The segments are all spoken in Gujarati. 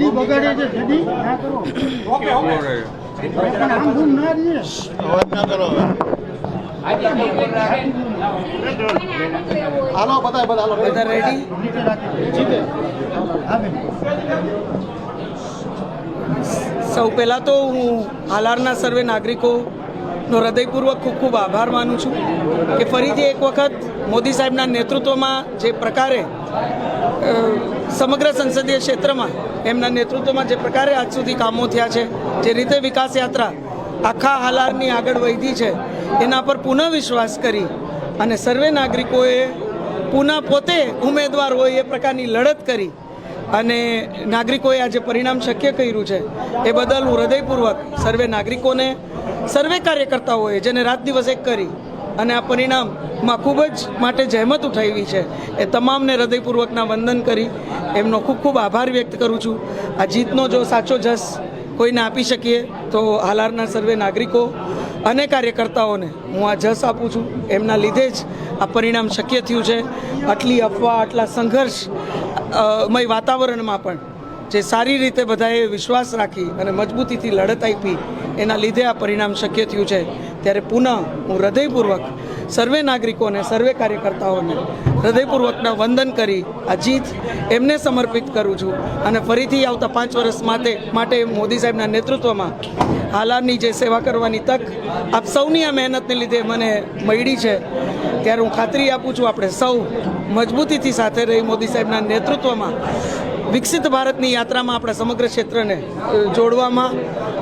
જડી બગાડે છે જડી ના કરો આમ ધૂમ ના રહીએ? અવાજ ના કરો હાલો બધા બધા હાલો. બધા રેડી નીચે રાખી જીતે. સૌ પહેલાં તો હું હાલારના સર્વે નાગરિકોનો હૃદયપૂર્વક ખૂબ ખૂબ આભાર માનું છું કે ફરીથી એક વખત મોદી સાહેબના નેતૃત્વમાં જે પ્રકારે સમગ્ર સંસદીય ક્ષેત્રમાં એમના નેતૃત્વમાં જે પ્રકારે આજ સુધી કામો થયા છે, જે રીતે વિકાસ યાત્રા આખા હાલારની આગળ વધી છે, એના પર પુનઃ વિશ્વાસ કરી અને સર્વે નાગરિકોએ પુનઃ પોતે ઉમેદવાર હોય એ પ્રકારની લડત કરી અને નાગરિકોએ આજે પરિણામ શક્ય કર્યું છે, એ બદલ હું હૃદયપૂર્વક સર્વે નાગરિકોને સર્વે કાર્યકર્તાઓએ જેને રાત દિવસ એક કરી અને આ પરિણામમાં ખૂબ જ માટે જહેમત ઉઠાવી છે, એ તમામને હૃદયપૂર્વકના વંદન કરી, એમનો ખૂબ ખૂબ આભાર વ્યક્ત કરું છું. આ જીતનો જો સાચો જસ કોઈને આપી શકીએ, તો હાલારના સર્વે નાગરિકો અને કાર્યકર્તાઓને હું આ જસ આપું છું. એમના લીધે જ આ પરિણામ શક્ય થયું છે. આટલી અફવા, આટલા સંઘર્ષ મય વાતાવરણમાં પણ જે સારી રીતે બધાએ વિશ્વાસ રાખી અને મજબૂતીથી લડત આપી, એના લીધે આ પરિણામ શક્ય થયું છે. ત્યારે પુનઃ હું હૃદયપૂર્વક સર્વે નાગરિકોને, સર્વે કાર્યકર્તાઓને હૃદયપૂર્વકના વંદન કરી, આ જીત એમને સમર્પિત કરું છું. અને ફરીથી આવતા પાંચ વર્ષ માટે માટે મોદી સાહેબના નેતૃત્વમાં હાલારની જે સેવા કરવાની તક આપ સૌની આ મહેનતને લીધે મને મળી છે. ત્યારે હું ખાતરી આપું છું, આપણે સૌ મજબૂતીથી સાથે રહી મોદી સાહેબના નેતૃત્વમાં વિકસિત ભારતની યાત્રામાં આપણા સમગ્ર ક્ષેત્રને જોડવામાં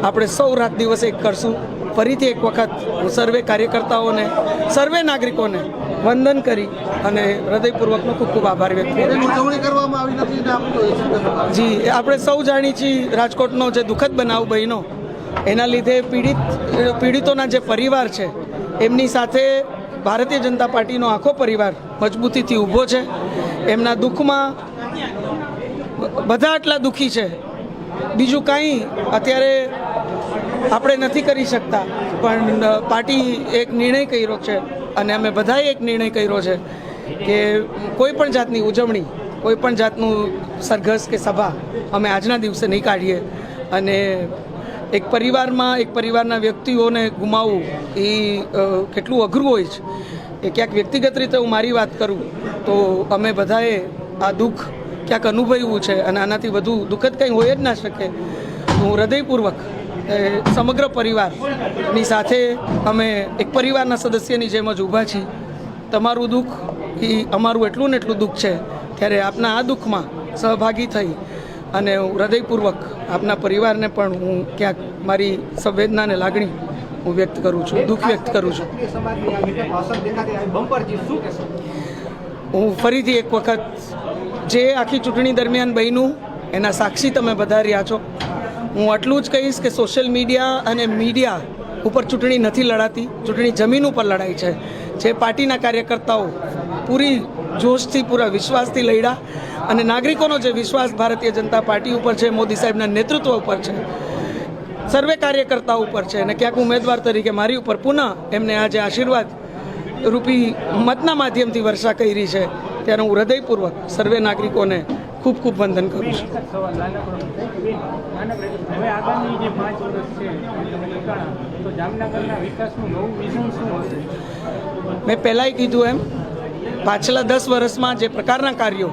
આપણે સૌ રાત દિવસે એક કરશું ફરીથી એક વખત હું સર્વે કાર્યકર્તાઓને સર્વે નાગરિકોને વંદન કરી અને હૃદયપૂર્વકનો ખૂબ ખૂબ આભાર વ્યક્ત કરું છું ઉજવણી કરવામાં આવી નથી ને આપણે તો એ શું કરવાનું? જી આપણે સૌ જાણીએ છીએ રાજકોટનો જે દુઃખદ બનાવ બન્યો એના લીધે પીડિત પીડિતોના જે પરિવાર છે એમની સાથે ભારતીય જનતા પાર્ટીનો આખો પરિવાર મજબૂતીથી ઊભો છે એમના દુઃખમાં બધા આટલા દુઃખી છે. બીજું કાંઈ અત્યારે આપણે નથી કરી શકતા. પણ પાર્ટી એક નિર્ણય કર્યો છે અને અમે બધાએ એક નિર્ણય કર્યો છે કે કોઈ પણ જાતની ઉજવણી, કોઈ પણ જાતનું સરઘસ કે સભા અમે આજના દિવસે નહીં કાઢીએ. અને એક પરિવારમાં, એક પરિવારના વ્યક્તિઓને ગુમાવવું એ કેટલું અઘરું હોય છે. એ ક્યાંક વ્યક્તિગત રીતે હું મારી વાત કરું તો અમે બધાએ આ દુઃખ ક્યાંક અનુભવ્યું છે અને આનાથી વધુ દુઃખદ કંઈ હોય જ ના શકે હું હૃદયપૂર્વક એ સમગ્ર પરિવારની સાથે અમે એક પરિવારના સદસ્યની જેમ જ ઊભા છીએ. તમારું દુઃખ એ અમારું એટલું ને એટલું દુઃખ છે ત્યારે આપના આ દુઃખમાં સહભાગી થઈ અને હું હૃદયપૂર્વક આપના પરિવારને પણ હું ક્યાંક મારી સંવેદના અને લાગણી હું વ્યક્ત કરું છું દુઃખ વ્યક્ત કરું છું. હું ફરીથી એક વખત જે આખી ચૂંટણી દરમિયાન બન્યું, એના સાક્ષી તમે બધા રહ્યા છો. હું આટલું જ કહીશ કે સોશિયલ મીડિયા અને મીડિયા ઉપર ચૂંટણી નથી લડાતી. ચૂંટણી જમીન ઉપર લડાઈ છે. જે પાર્ટીના કાર્યકર્તાઓ પૂરી જોશથી, પૂરા વિશ્વાસથી લડ્યા અને નાગરિકોનો જે વિશ્વાસ ભારતીય જનતા પાર્ટી ઉપર છે, મોદી સાહેબના નેતૃત્વ ઉપર છે, સર્વે કાર્યકર્તાઓ ઉપર છે અને ક્યાંક ઉમેદવાર તરીકે મારી ઉપર પુનઃ એમને આજે આશીર્વાદ રૂપી મતના માધ્યમથી વર્ષા કરી છે. ત્યારે હું હૃદયપૂર્વક સર્વે નાગરિકોને ખૂબ ખૂબ વંદન કરું છું. મેં પહેલાંય કીધું એમ પાછલા દસ વર્ષમાં જે પ્રકારના કાર્યો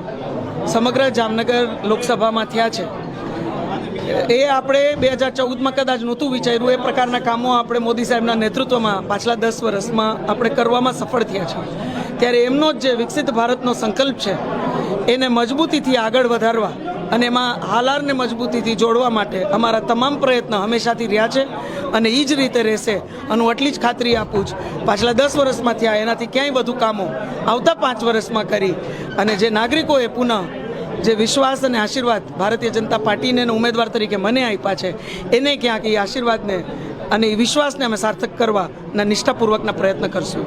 સમગ્ર જામનગર લોકસભામાં થયા છે એ આપણે બે હજાર ચૌદમાં કદાચ નહોતું વિચાર્યું એ પ્રકારના કામો આપણે મોદી સાહેબના નેતૃત્વમાં પાછલા દસ વર્ષમાં આપણે કરવામાં સફળ થયા છે. ત્યારે એમનો જ જે વિકસિત ભારતનો સંકલ્પ છે, એને મજબૂતીથી આગળ વધારવા અને એમાં હાલારને મજબૂતીથી જોડવા માટે અમારા તમામ પ્રયત્ન હંમેશાથી રહ્યા છે અને એ જ રીતે રહેશે. અને હું એટલી જ ખાતરી આપું છું પાછલા દસ વર્ષમાં થયા, એનાથી ક્યાંય વધુ કામો આવતા પાંચ વર્ષમાં કરી અને જે નાગરિકોએ પુનઃ જે વિશ્વાસ અને આશીર્વાદ ભારતીય જનતા પાર્ટીને ઉમેદવાર તરીકે મને આપ્યા છે, એને ક્યાંક એ આશીર્વાદને અને એ વિશ્વાસને અમે સાર્થક કરવાના નિષ્ઠાપૂર્વકના પ્રયત્ન કરશું.